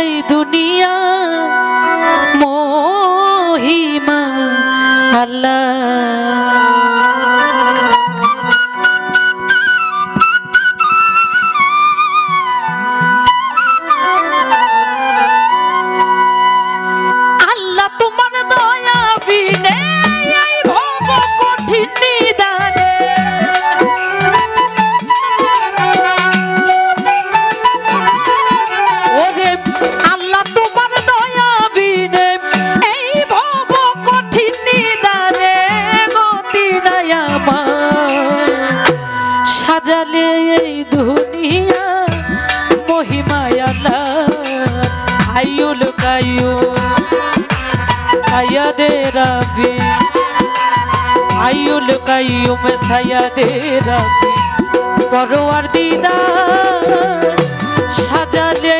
এই দুনিয়া মহিমা আল্লাহ। রাবি আইউল কাইয়ুম সায়াদে রাবি পরোয়ার দিদার সাজালে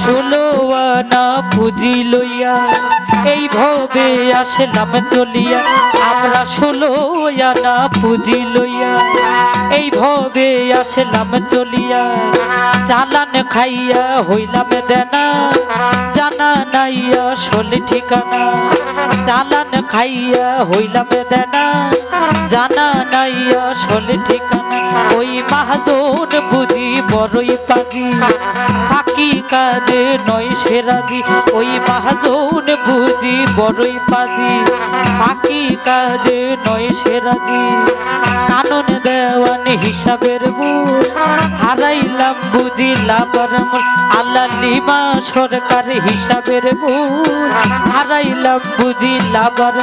ষোলো আনা পুঁজি লইয়া, এই ভবে আসলাম চলিয়া। আমরা ষোলো আনা পুঁজি লইয়া, এই ভবে আসলাম চলিয়া। চালান খাইয়া হইলাম দেনা, জানা নাইয়া সলে ঠিকানা। চালান খাইয়া হইলাম দেনা জানা নাইয়া সলে ঠিকানা। ওই মাহাজন বুঝি বড়ই পাজি ফাঁকি কাজে নয় সেরাজি ওই মাহাজন বুঝি বড়ই পাজি ফাঁকি কাজে নয় সেরাজি কানন দেওয়ান হিসাবের বুঝ হারাইলাম বুঝি লাভার আল্লাহ লিমা সরকার হিসাবের ভুল। হারাইলাম বুঝি লাভার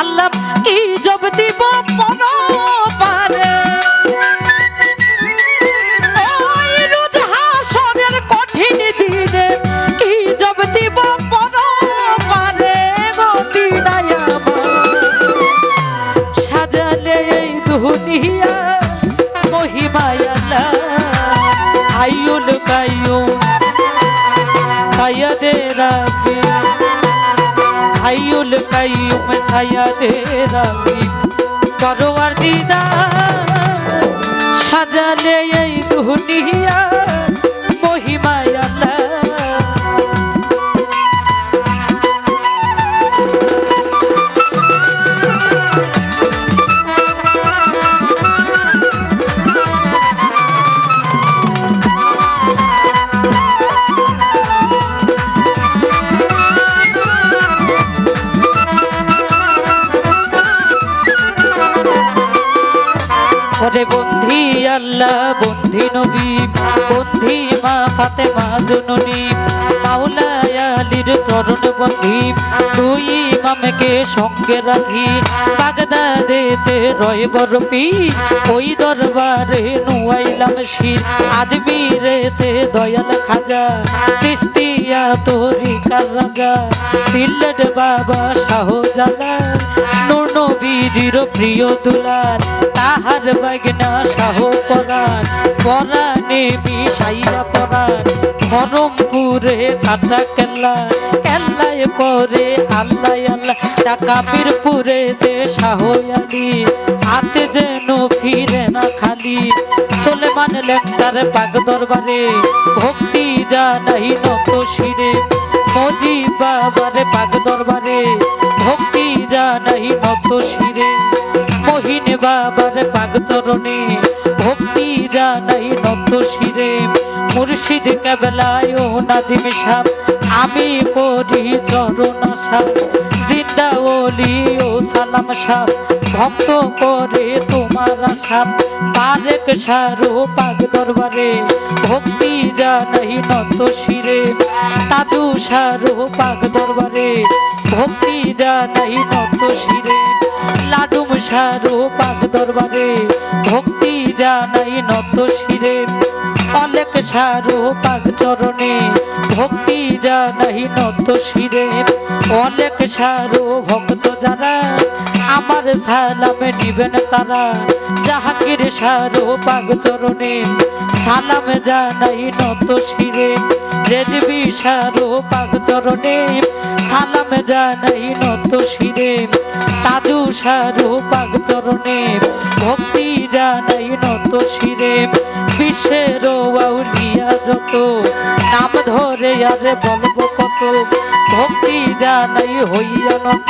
আল্লাহ কি জব দিব পর পারে আইউল কাইয়ুম সায়াদে রাবি। পরোয়ার দিদা সাজালে এই দুনিয়া। ওরে বন্ধি আল্লাহ বন্ধি নবী বন্ধি মা ফাতেমা জননী, মাওলায় আলীর চরণ বন্ধি দুই ইমামকে সঙ্গে রাখি, বাগদাদেতে রয় বরফি, ওই দরবারে নুয়াইলাম শির, আজমিরেতে দয়াল খাজা তিস্তিয়া তরিকার রাজা সিলেট বাবা শাহজালাল, নূর নবীজির প্রিয় দুলাল তাহার বাগনা শাহ পরাণ, পরাণে মিশাইয়া পরাণ। ধরমপুরে কাটা কেল্লা, কেল্লায় করে আল্লাহ। আল্লাহ টাকা বীরপুরে দে শাহয়ালি হাতে যেন ফিরে না খালি। চলে মানে লেখার পাক দরবারে, ভক্তি জানাই নত শিরে। মজি বাবারে পাক দরবারে, ভক্তি জানাই নত শিরে। বাবার পাক চরণে ভক্তি জানাই নত শিরে। মুর্শিদ কেবলায় ও নাজিম সাহ আমি করি চরণ আশা জিন্দা ওলি ও সালাম সাহ ভক্ত করে তোমার আশা বারেক সারো পাক দরবারে ভক্তি জানাই নত শিরে। তাজু সারো পাক দরবারে ভক্তি জানাই নত শিরে লাডুম সারো পাক দরবারে। ভক্তি জানাই নত শিরে, অনেক সারো পাক চরণে। ভক্তি জানাই নত শিরে, অনেক সারো ভক্ত যারা। আমার সালামে নিবেন তারা, জাহাঙ্গীর সারো পাক চরণে। সালাম জানাই নত শিরে। রেজবি সারো পাক চরণে, সালাম জানাই নত শিরে। তাজু সারো পাক চরণে, ভক্তি জানাই নত শিরে। বিশ্বের আউলিয়া যত, নাম ধরে আরে বলব কত, ভক্তি জানাই হইয়া নত।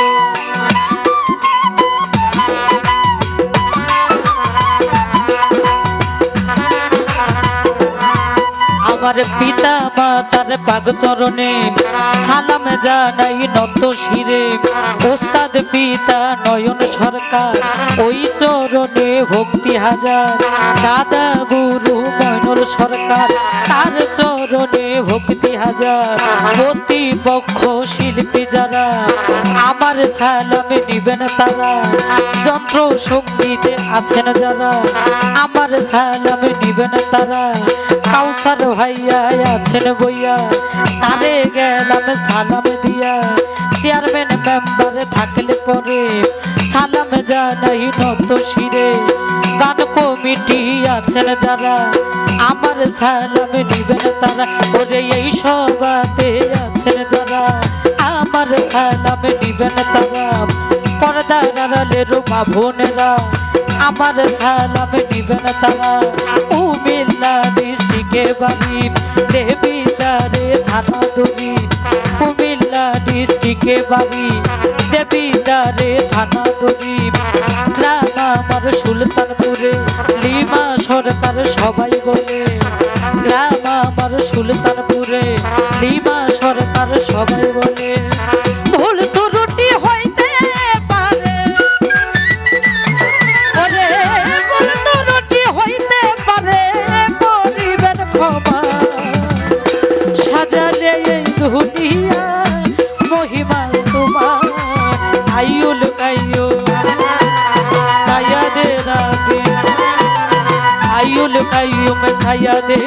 আমার পিতা মাতার পাগ চরণে, সালাম জানাই নত শিরে। ওস্তাদ পিতা নয়ন সরকার, ওই চরণে ভক্তি হাজার। দাদা গুরু ময়নুল সরকার, তার চরণে ভক্তি হাজার। প্রতিপক্ষ শিল্পী যারা, আমার সালামে নিবেন তারা। যন্ত্র সঙ্গীতে আছেন যারা, আমার সালামে নিবেন তারা। কাউসার ভাইয়া, আছেন বইয়া। তারে গেলাম সালাম দিয়া। চেয়ারম্যান মেম্বার থাকলে পরে সালাম জানাই নত শিরে। গান কমিটি আছেন যারা, আমার সালাম নিবেন তারা। ওরে এই সবাতে আছেন যারা, আমার সালাম নিবেন তারা। পর্দার আড়ালের মা বোনেরা, আমার সালাম নিবেন তারা। উমিল্লা ডিস্ট্রিক্টে দেবী তারে থানা তুমি কুমিল্লা ডিস্ট্রিক্টে বাড়ি তারে থানা তুমি আমার সুলতানপুরে, লিমা সরকার সবাই বলে। গ্রাম আমার সুলতানপুরে, লিমা সরকার সবাই আইউল কাইও দে